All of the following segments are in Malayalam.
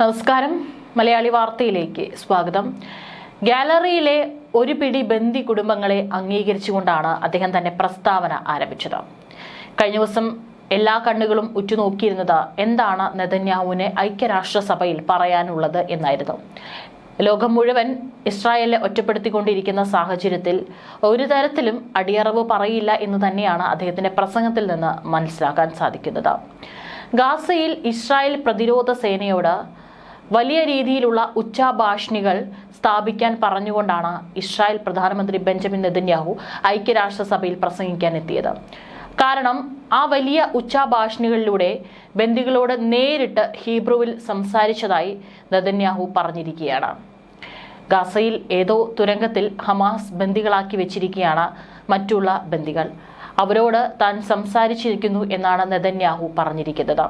നമസ്കാരം. മലയാളി വാർത്തയിലേക്ക് സ്വാഗതം. ഗാലറിയിലെ ഒരു പിടി ബന്ദി കുടുംബങ്ങളെ അംഗീകരിച്ചുകൊണ്ടാണ് അദ്ദേഹം തന്റെ പ്രസ്താവന ആരംഭിച്ചത്. കഴിഞ്ഞ ദിവസം എല്ലാ കണ്ണുകളും ഉറ്റുനോക്കിയിരുന്നത് എന്താണ് നെതന്യാഹുവിനെ ഐക്യരാഷ്ട്രസഭയിൽ പറയാനുള്ളത് എന്നായിരുന്നു. ലോകം മുഴുവൻ ഇസ്രായേലിനെ ഒറ്റപ്പെടുത്തിക്കൊണ്ടിരിക്കുന്ന സാഹചര്യത്തിൽ ഒരു തരത്തിലും അടിയറവ് പറയില്ല എന്ന് തന്നെയാണ് അദ്ദേഹത്തിന്റെ പ്രസംഗത്തിൽ നിന്ന് മനസ്സിലാക്കാൻ സാധിക്കുന്നത്. ഗാസയിൽ ഇസ്രായേൽ പ്രതിരോധ സേനയോട് വലിയ രീതിയിലുള്ള ഉച്ചാഭാഷണികൾ സ്ഥാപിക്കാൻ പറഞ്ഞുകൊണ്ടാണ് ഇസ്രായേൽ പ്രധാനമന്ത്രി ബെഞ്ചമിൻ നെതന്യാഹു ഐക്യരാഷ്ട്രസഭയിൽ പ്രസംഗിക്കാൻ എത്തിയത്. കാരണം ആ വലിയ ഉച്ചാഭാഷണികളിലൂടെ ബന്ദികളോട് നേരിട്ട് ഹീബ്രുവിൽ സംസാരിച്ചതായി നെതന്യാഹു പറഞ്ഞിരിക്കുകയാണ്. ഗാസയിൽ ഏതോ തുരങ്കത്തിൽ ഹമാസ് ബന്ദികളാക്കി വെച്ചിരിക്കുകയാണ് മറ്റുള്ള ബന്ദികൾ. അവരോട് താൻ സംസാരിച്ചിരിക്കുന്നു എന്നാണ് നെതന്യാഹു പറഞ്ഞിരിക്കുന്നത്.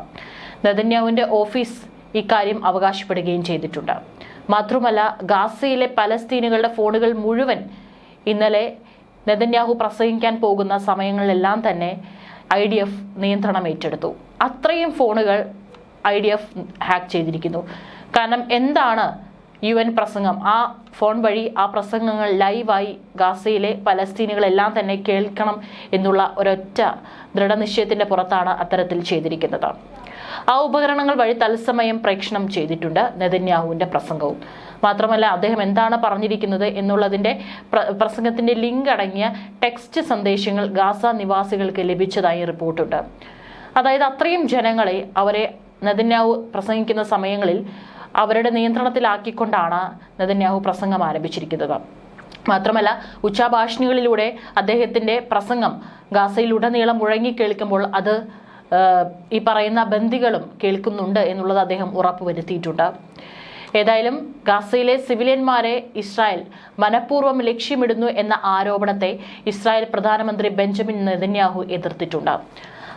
നെതന്യാഹുവിന്റെ ഓഫീസ് ഇക്കാര്യം അവകാശപ്പെടുകയും ചെയ്തിട്ടുണ്ട്. മാത്രമല്ല ഗാസയിലെ പലസ്തീനുകളുടെ ഫോണുകൾ മുഴുവൻ ഇന്നലെ നെതന്യാഹു പ്രസംഗിക്കാൻ പോകുന്ന സമയങ്ങളിലെല്ലാം തന്നെ ഐ ഡി എഫ് നിയന്ത്രണം ഏറ്റെടുത്തു. അത്രയും ഫോണുകൾ ഐ ഡി എഫ് ഹാക്ക് ചെയ്തിരിക്കുന്നു. കാരണം എന്താണ് യു എൻ പ്രസംഗം? ആ ഫോൺ വഴി ആ പ്രസംഗങ്ങൾ ലൈവായി ഗാസയിലെ പലസ്തീനുകളെല്ലാം തന്നെ കേൾക്കണം എന്നുള്ള ഒരൊറ്റ ദൃഢനിശ്ചയത്തിന്റെ പുറത്താണ് അത്തരത്തിൽ ചെയ്തിരിക്കുന്നത്. ആ ഉപകരണങ്ങൾ വഴി തത്സമയം പ്രേക്ഷണം ചെയ്തിട്ടുണ്ട് നെതന്യാഹുവിന്റെ പ്രസംഗവും. മാത്രമല്ല അദ്ദേഹം എന്താണ് പറഞ്ഞിരിക്കുന്നത് എന്നുള്ളതിന്റെ പ്ര- പ്രസംഗത്തിന്റെ ലിങ്ക് അടങ്ങിയ ടെക്സ്റ്റ് സന്ദേശങ്ങൾ ഗാസ നിവാസികൾക്ക് ലഭിച്ചതായി റിപ്പോർട്ടുണ്ട്. അതായത് അത്രയും ജനങ്ങളെ അവരെ നെതന്യാഹു പ്രസംഗിക്കുന്ന സമയങ്ങളിൽ അവരുടെ നിയന്ത്രണത്തിലാക്കിക്കൊണ്ടാണ് നെതന്യാഹു പ്രസംഗം ആരംഭിച്ചിരിക്കുന്നത്. മാത്രമല്ല ഉച്ചാഭാഷണികളിലൂടെ അദ്ദേഹത്തിന്റെ പ്രസംഗം ഗാസയിലുടനീളം മുഴങ്ങി കേൾക്കുമ്പോൾ അത് ഈ പറയുന്ന ബന്ദികളും കേൾക്കുന്നുണ്ട് എന്നുള്ളത് അദ്ദേഹം ഉറപ്പുവരുത്തിയിട്ടുണ്ട്. ഏതായാലും ഗാസയിലെ സിവിലിയന്മാരെ ഇസ്രായേൽ മനഃപൂർവം ലക്ഷ്യമിടുന്നു എന്ന ആരോപണത്തെ ഇസ്രായേൽ പ്രധാനമന്ത്രി ബെഞ്ചമിൻ നെതന്യാഹു എതിർത്തിട്ടുണ്ട്.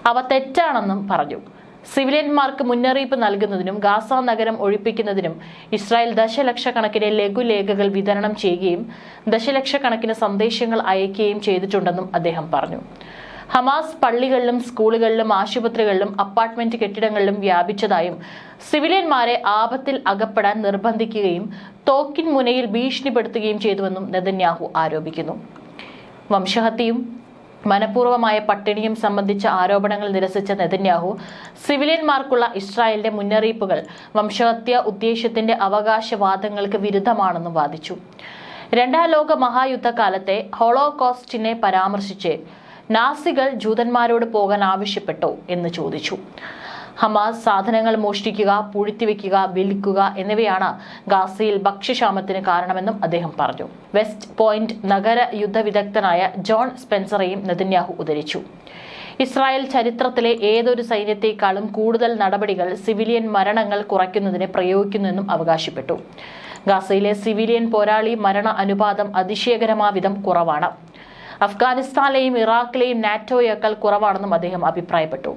അവ തെറ്റാണെന്നും പറഞ്ഞു. സിവിലിയന്മാർക്ക് മുന്നറിയിപ്പ് നൽകുന്നതിനും ഗാസ നഗരം ഒഴിപ്പിക്കുന്നതിനും ഇസ്രായേൽ ദശലക്ഷക്കണക്കിന് ലഘുലേഖകൾ വിതരണം ചെയ്യുകയും ദശലക്ഷക്കണക്കിന് സന്ദേശങ്ങൾ അയക്കുകയും ചെയ്തിട്ടുണ്ടെന്നും അദ്ദേഹം പറഞ്ഞു. ഹമാസ് പള്ളികളിലും സ്കൂളുകളിലും ആശുപത്രികളിലും അപ്പാർട്ട്മെന്റ് കെട്ടിടങ്ങളിലും വ്യാപിച്ചതായും സിവിലിയന്മാരെ ആപത്തിൽ അകപ്പെടാൻ നിർബന്ധിക്കുകയും തോക്കിൻ മുനയിൽ ഭീഷണിപ്പെടുത്തുകയും ചെയ്തുവെന്നും നെതന്യാഹു ആരോപിക്കുന്നു. വംശഹത്യയും മനഃപൂർവമായ പട്ടിണിയും സംബന്ധിച്ച ആരോപണങ്ങൾ നിരസിച്ച നെതന്യാഹു സിവിലിയന്മാർക്കുള്ള ഇസ്രായേലിന്റെ മുന്നറിയിപ്പുകൾ വംശഹത്യ ഉദ്ദേശ്യത്തിന്റെ അവകാശവാദങ്ങൾക്ക് വിരുദ്ധമാണെന്നും വാദിച്ചു. രണ്ടാം ലോക മഹായുദ്ധകാലത്തെ ഹോളോകോസ്റ്റിനെ പരാമർശിച്ച് നാസികൾ ജൂതന്മാരോട് പോകാൻ ആവശ്യപ്പെട്ടോ എന്ന് ചോദിച്ചു. ഹമാസ് സാധനങ്ങൾ മോഷ്ടിക്കുക പൂഴ്ത്തിവെക്കുക വിൽക്കുക എന്നിവയാണ് ഗാസയിൽ ഭക്ഷ്യക്ഷാമത്തിന് കാരണമെന്നും അദ്ദേഹം പറഞ്ഞു. വെസ്റ്റ് പോയിന്റ് നഗര യുദ്ധവിദഗ്ധനായ ജോൺ സ്പെൻസറെയും നെതന്യാഹു ഉദ്ധരിച്ചു. ഇസ്രായേൽ ചരിത്രത്തിലെ ഏതൊരു സൈന്യത്തെക്കാളും കൂടുതൽ നടപടികൾ സിവിലിയൻ മരണങ്ങൾ കുറയ്ക്കുന്നതിന് പ്രയോഗിക്കുന്നുവെന്നും അവകാശപ്പെട്ടു. ഗാസയിലെ സിവിലിയൻ പോരാളി മരണ അനുപാതം അതിശയകരമാവിധം കുറവാണ്. അഫ്ഗാനിസ്ഥാനിലെയും ഇറാഖിലെയും നാറ്റോയേക്കാൾ കുറവാണെന്നും അദ്ദേഹം അഭിപ്രായപ്പെട്ടു.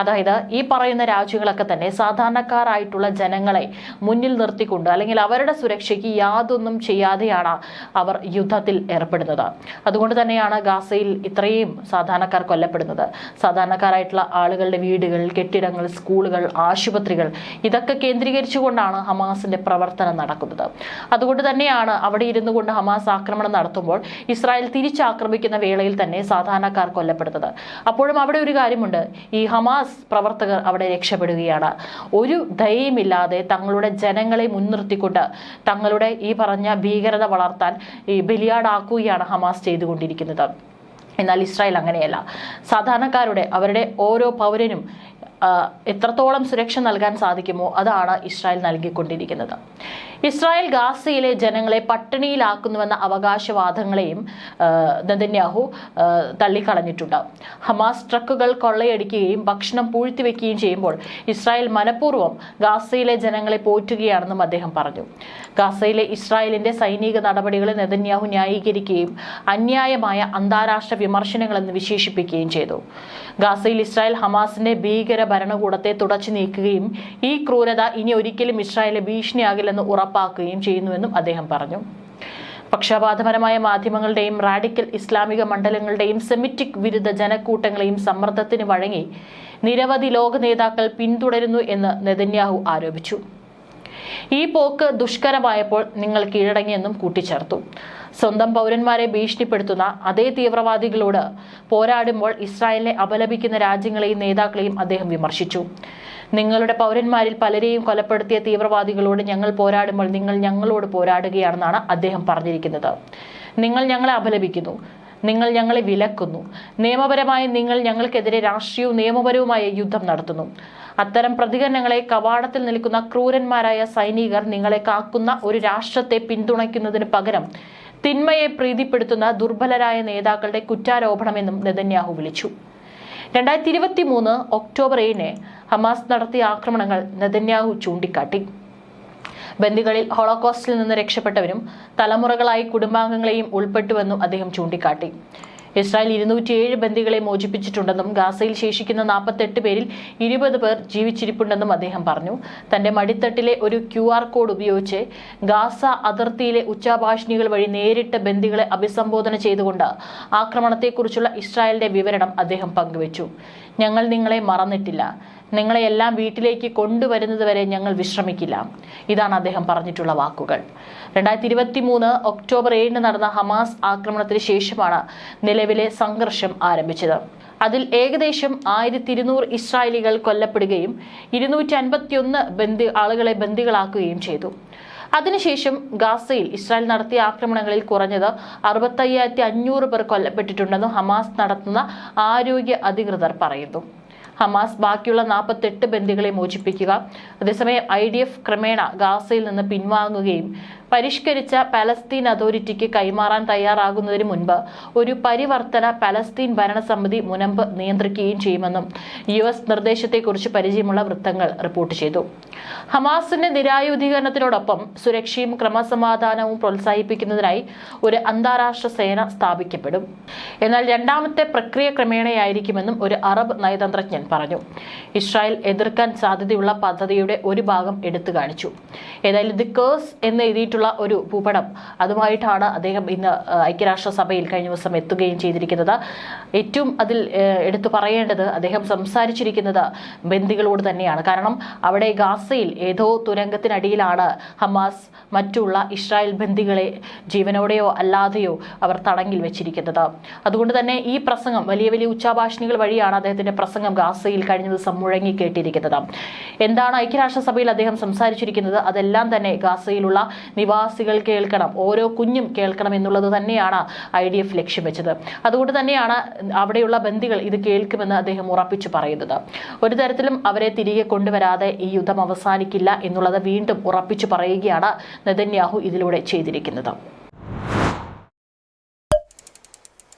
അതായത് ഈ പറയുന്ന രാജ്യങ്ങളൊക്കെ തന്നെ സാധാരണക്കാരായിട്ടുള്ള ജനങ്ങളെ മുന്നിൽ നിർത്തിക്കൊണ്ട് അല്ലെങ്കിൽ അവരുടെ സുരക്ഷയ്ക്ക് യാതൊന്നും ചെയ്യാതെയാണ് അവർ യുദ്ധത്തിൽ ഏർപ്പെടുന്നത്. അതുകൊണ്ട് തന്നെയാണ് ഗാസയിൽ ഇത്രയും സാധാരണക്കാർ കൊല്ലപ്പെടുന്നത്. സാധാരണക്കാരായിട്ടുള്ള ആളുകളുടെ വീടുകൾ കെട്ടിടങ്ങൾ സ്കൂളുകൾ ആശുപത്രികൾ ഇതൊക്കെ കേന്ദ്രീകരിച്ചുകൊണ്ടാണ് ഹമാസിന്റെ പ്രവർത്തനം നടക്കുന്നത്. അതുകൊണ്ട് തന്നെയാണ് അവിടെ ഇരുന്നു കൊണ്ട് ഹമാസ് ആക്രമണം നടത്തുമ്പോൾ ഇസ്രായേൽ തിരിച്ചാക്രമിക്കുന്ന വേളയിൽ തന്നെ സാധാരണക്കാർ കൊല്ലപ്പെടുന്നത്. അപ്പോഴും അവിടെ ഒരു കാര്യമുണ്ട്. ഈ ഹമാസ് പ്രവർത്തകർ അവിടെ രക്ഷപ്പെടുകയാണ്. ഒരു ദയയുമില്ലാതെ തങ്ങളുടെ ജനങ്ങളെ മുൻനിർത്തിക്കൊണ്ട് തങ്ങളുടെ ഈ പറഞ്ഞ ഭീകരത വളർത്താൻ ഈ ബലിയാടാക്കുകയാണ് ഹമാസ് ചെയ്തുകൊണ്ടിരിക്കുന്നത്. എന്നാൽ ഇസ്രായേൽ അങ്ങനെയല്ല. സാധാരണക്കാരുടെ അവരുടെ ഓരോ പൗരനും എത്രത്തോളം സുരക്ഷ നൽകാൻ സാധിക്കുമോ അതാണ് ഇസ്രായേൽ നൽകിക്കൊണ്ടിരിക്കുന്നത്. ഇസ്രായേൽ ഗാസയിലെ ജനങ്ങളെ പട്ടിണിയിലാക്കുന്നുവെന്ന അവകാശവാദങ്ങളെയും നദന്യാഹു തള്ളിക്കളഞ്ഞിട്ടുണ്ട്. ഹമാസ് ട്രക്കുകൾ കൊള്ളയടിക്കുകയും ഭക്ഷണം പൂഴ്ത്തിവെക്കുകയും ചെയ്യുമ്പോൾ ഇസ്രായേൽ മനഃപൂർവം ഗാസയിലെ ജനങ്ങളെ പോറ്റുകയാണെന്നും അദ്ദേഹം പറഞ്ഞു. ഗാസയിലെ ഇസ്രായേലിന്റെ സൈനിക നടപടികളെ നെതന്യാഹു ന്യായീകരിക്കുകയും അന്യായമായ അന്താരാഷ്ട്ര വിമർശനങ്ങളെന്ന് വിശേഷിപ്പിക്കുകയും ചെയ്തു. ഗാസയിൽ ഇസ്രായേൽ ഹമാസിന്റെ ഭീകര ഭരണകൂടത്തെ തുടച്ചു നീക്കുകയും ഈ ക്രൂരത ഇനി ഒരിക്കലും ഇസ്രായേലിന് ഭീഷണിയാകില്ലെന്ന് ഉറപ്പാക്കുകയും ചെയ്യുന്നുവെന്നും അദ്ദേഹം പറഞ്ഞു. പക്ഷപാതപരമായ മാധ്യമങ്ങളുടെയും റാഡിക്കൽ ഇസ്ലാമിക മണ്ഡലങ്ങളുടെയും സെമിറ്റിക് വിരുദ്ധ ജനക്കൂട്ടങ്ങളെയും സമ്മർദ്ദത്തിന് വഴങ്ങി നിരവധി ലോക നേതാക്കൾ പിന്തുടരുന്നു എന്ന് നെതന്യാഹു ആരോപിച്ചു. ഈ പോക്ക് ദുഷ്കരമായപ്പോൾ നിങ്ങൾ കീഴടങ്ങിയെന്നും കൂട്ടിച്ചേർത്തു. സ്വന്തം പൗരന്മാരെ ഭീഷണിപ്പെടുത്തുന്ന അതേ തീവ്രവാദികളോട് പോരാടുമ്പോൾ ഇസ്രായേലിനെ അപലപിക്കുന്ന രാജ്യങ്ങളെയും നേതാക്കളെയും അദ്ദേഹം വിമർശിച്ചു. നിങ്ങളുടെ പൗരന്മാരിൽ പലരെയും കൊലപ്പെടുത്തിയ തീവ്രവാദികളോട് ഞങ്ങൾ പോരാടുമ്പോൾ നിങ്ങൾ ഞങ്ങളോട് പോരാടുകയാണെന്നാണ് അദ്ദേഹം പറഞ്ഞിരിക്കുന്നത്. നിങ്ങൾ ഞങ്ങളെ അപലപിക്കുന്നു. നിങ്ങൾ ഞങ്ങളെ വിലക്കുന്നു. നിയമപരമായി നിങ്ങൾ ഞങ്ങൾക്കെതിരെ രാഷ്ട്രീയവും നിയമപരവുമായ യുദ്ധം നടത്തുന്നു. അത്തരം പ്രതികരണങ്ങളെ കവാടത്തിൽ നിൽക്കുന്ന ക്രൂരന്മാരായ സൈനികർ നിങ്ങളെ കാക്കുന്ന ഒരു രാഷ്ട്രത്തെ പിന്തുണയ്ക്കുന്നതിന് പകരം തിന്മയെ പ്രീതിപ്പെടുത്തുന്ന ദുർബലരായ നേതാക്കളുടെ കുറ്റാരോപണമെന്നും നെതന്യാഹു വിളിച്ചു. രണ്ടായിരത്തി ഇരുപത്തി മൂന്ന് ഒക്ടോബർ ഏഴിന് ഹമാസ് നടത്തിയ ആക്രമണങ്ങൾ നെതന്യാഹു ചൂണ്ടിക്കാട്ടി. ബന്ദികളിൽ ഹോളോകോസ്റ്റിൽ നിന്ന് രക്ഷപ്പെട്ടവരും തലമുറകളായി കുടുംബാംഗങ്ങളെയും ഉൾപ്പെട്ടുവെന്നും അദ്ദേഹം ചൂണ്ടിക്കാട്ടി. ഇസ്രായേൽ ഇരുന്നൂറ്റിയേഴ് ബന്ദികളെ മോചിപ്പിച്ചിട്ടുണ്ടെന്നും ഗാസയിൽ ശേഷിക്കുന്ന നാൽപ്പത്തെട്ട് പേരിൽ ഇരുപത് പേർ ജീവിച്ചിരിപ്പുണ്ടെന്നും അദ്ദേഹം പറഞ്ഞു. തന്റെ മടിത്തട്ടിലെ ഒരു ക്യു ആർ കോഡ് ഉപയോഗിച്ച് ഗാസ അതിർത്തിയിലെ ഉച്ചാഭാഷിണികൾ വഴി നേരിട്ട് ബന്ദികളെ അഭിസംബോധന ചെയ്തുകൊണ്ട് ആക്രമണത്തെക്കുറിച്ചുള്ള ഇസ്രായേലിന്റെ വിവരണം അദ്ദേഹം പങ്കുവച്ചു. ഞങ്ങൾ നിങ്ങളെ മറന്നിട്ടില്ല. നിങ്ങളെ എല്ലാം വീട്ടിലേക്ക് കൊണ്ടുവരുന്നതുവരെ ഞങ്ങൾ വിശ്രമിക്കില്ല. ഇതാണ് അദ്ദേഹം പറഞ്ഞിട്ടുള്ള വാക്കുകൾ. രണ്ടായിരത്തി ഇരുപത്തി മൂന്ന് ഒക്ടോബർ ഏഴിന് നടന്ന ഹമാസ് ആക്രമണത്തിന് ശേഷമാണ് നിലവിലെ സംഘർഷം ആരംഭിച്ചത്. അതിൽ ഏകദേശം ആയിരത്തി ഇരുന്നൂറ് ഇസ്രായേലികൾ കൊല്ലപ്പെടുകയും ഇരുന്നൂറ്റി അൻപത്തിയൊന്ന് ബന്ദി ആളുകളെ ബന്ദികളാക്കുകയും ചെയ്തു. അതിനുശേഷം ഗാസയിൽ ഇസ്രായേൽ നടത്തിയ ആക്രമണങ്ങളിൽ കുറഞ്ഞത് അറുപത്തയ്യായിരത്തി അഞ്ഞൂറ് പേർ കൊല്ലപ്പെട്ടിട്ടുണ്ടെന്നും ഹമാസ് നടത്തുന്ന ആരോഗ്യ അധികൃതർ പറയുന്നു. ഹമാസ് ബാക്കിയുള്ള നാൽപ്പത്തെട്ട് ബന്ദികളെ മോചിപ്പിക്കുക. അതേസമയം ഐ ഡി എഫ് ക്രമേണ ഗാസയിൽ നിന്ന് പിൻവാങ്ങുകയും പരിഷ്കരിച്ച പലസ്തീൻ അതോറിറ്റിക്ക് കൈമാറാൻ തയ്യാറാകുന്നതിന് മുൻപ് ഒരു പരിവർത്തന പലസ്തീൻ ഭരണസമിതി മുനമ്പ് നിയന്ത്രിക്കുകയും ചെയ്യുമെന്നും യു എസ് നിർദ്ദേശത്തെക്കുറിച്ച് പരിചയമുള്ള വൃത്തങ്ങൾ റിപ്പോർട്ട് ചെയ്തു. ഹമാസിന്റെ നിരായുധീകരണത്തിനോടൊപ്പം സുരക്ഷയും ക്രമസമാധാനവും പ്രോത്സാഹിപ്പിക്കുന്നതിനായി ഒരു അന്താരാഷ്ട്ര സേന സ്ഥാപിക്കപ്പെടും. എന്നാൽ രണ്ടാമത്തെ പ്രക്രിയ ക്രമേണയായിരിക്കുമെന്നും ഒരു അറബ് നയതന്ത്രജ്ഞൻ പറഞ്ഞു. ഇസ്രായേൽ എതിർക്കാൻ സാധ്യതയുള്ള പദ്ധതിയുടെ ഒരു ഭാഗം എടുത്തു കാണിച്ചു. ഏതായാലും ദി കേഴ്സ് എന്ന് എഴുതിയിട്ടുള്ള ഒരു ഭൂപടം. അതുമായിട്ടാണ് അദ്ദേഹം ഇന്ന് ഐക്യരാഷ്ട്രസഭയിൽ കഴിഞ്ഞ ദിവസം എത്തുകയും ചെയ്തിരിക്കുന്നത്. ഏറ്റവും അതിൽ എടുത്തു പറയേണ്ടത് അദ്ദേഹം സംസാരിച്ചിരിക്കുന്നത് ബന്ദികളോട് തന്നെയാണ്. കാരണം അവിടെ ഗാസയിൽ ഏതോ തുരങ്കത്തിനടിയിലാണ് ഹമാസ് മറ്റുള്ള ഇസ്രായേൽ ബന്ദികളെ ജീവനോടെയോ അല്ലാതെയോ അവർ തടങ്കിൽ വെച്ചിരിക്കുന്നത്. അതുകൊണ്ട് തന്നെ ഈ പ്രസംഗം വലിയ വലിയ ഉച്ചാഭാഷണികൾ വഴിയാണ് അദ്ദേഹത്തിന്റെ പ്രസംഗം ഗാസയിൽ കഴിഞ്ഞ ദിവസം മുഴങ്ങി കേട്ടിരിക്കുന്നത്. എന്താണ് ഐക്യരാഷ്ട്രസഭയിൽ അദ്ദേഹം സംസാരിച്ചിരിക്കുന്നത്? അതെല്ലാം തന്നെ ഗാസയിലുള്ള നിവാസികൾ കേൾക്കണം ഓരോ കുഞ്ഞും കേൾക്കണം എന്നുള്ളത് തന്നെയാണ് ഐ ഡി എഫ് ലക്ഷ്യം വെച്ചത്. അതുകൊണ്ട് തന്നെയാണ് അവിടെയുള്ള ബന്ദികൾ ഇത് കേൾക്കുമെന്ന് അദ്ദേഹം ഉറപ്പിച്ചു പറയുന്നത്. ഒരു തരത്തിലും അവരെ തിരികെ കൊണ്ടുവരാതെ ഈ യുദ്ധം അവസാനിക്കില്ല എന്നുള്ളത് വീണ്ടും ഉറപ്പിച്ചു പറയുകയാണ് നെതന്യാഹു ഇതിലൂടെ ചെയ്തിരിക്കുന്നത്.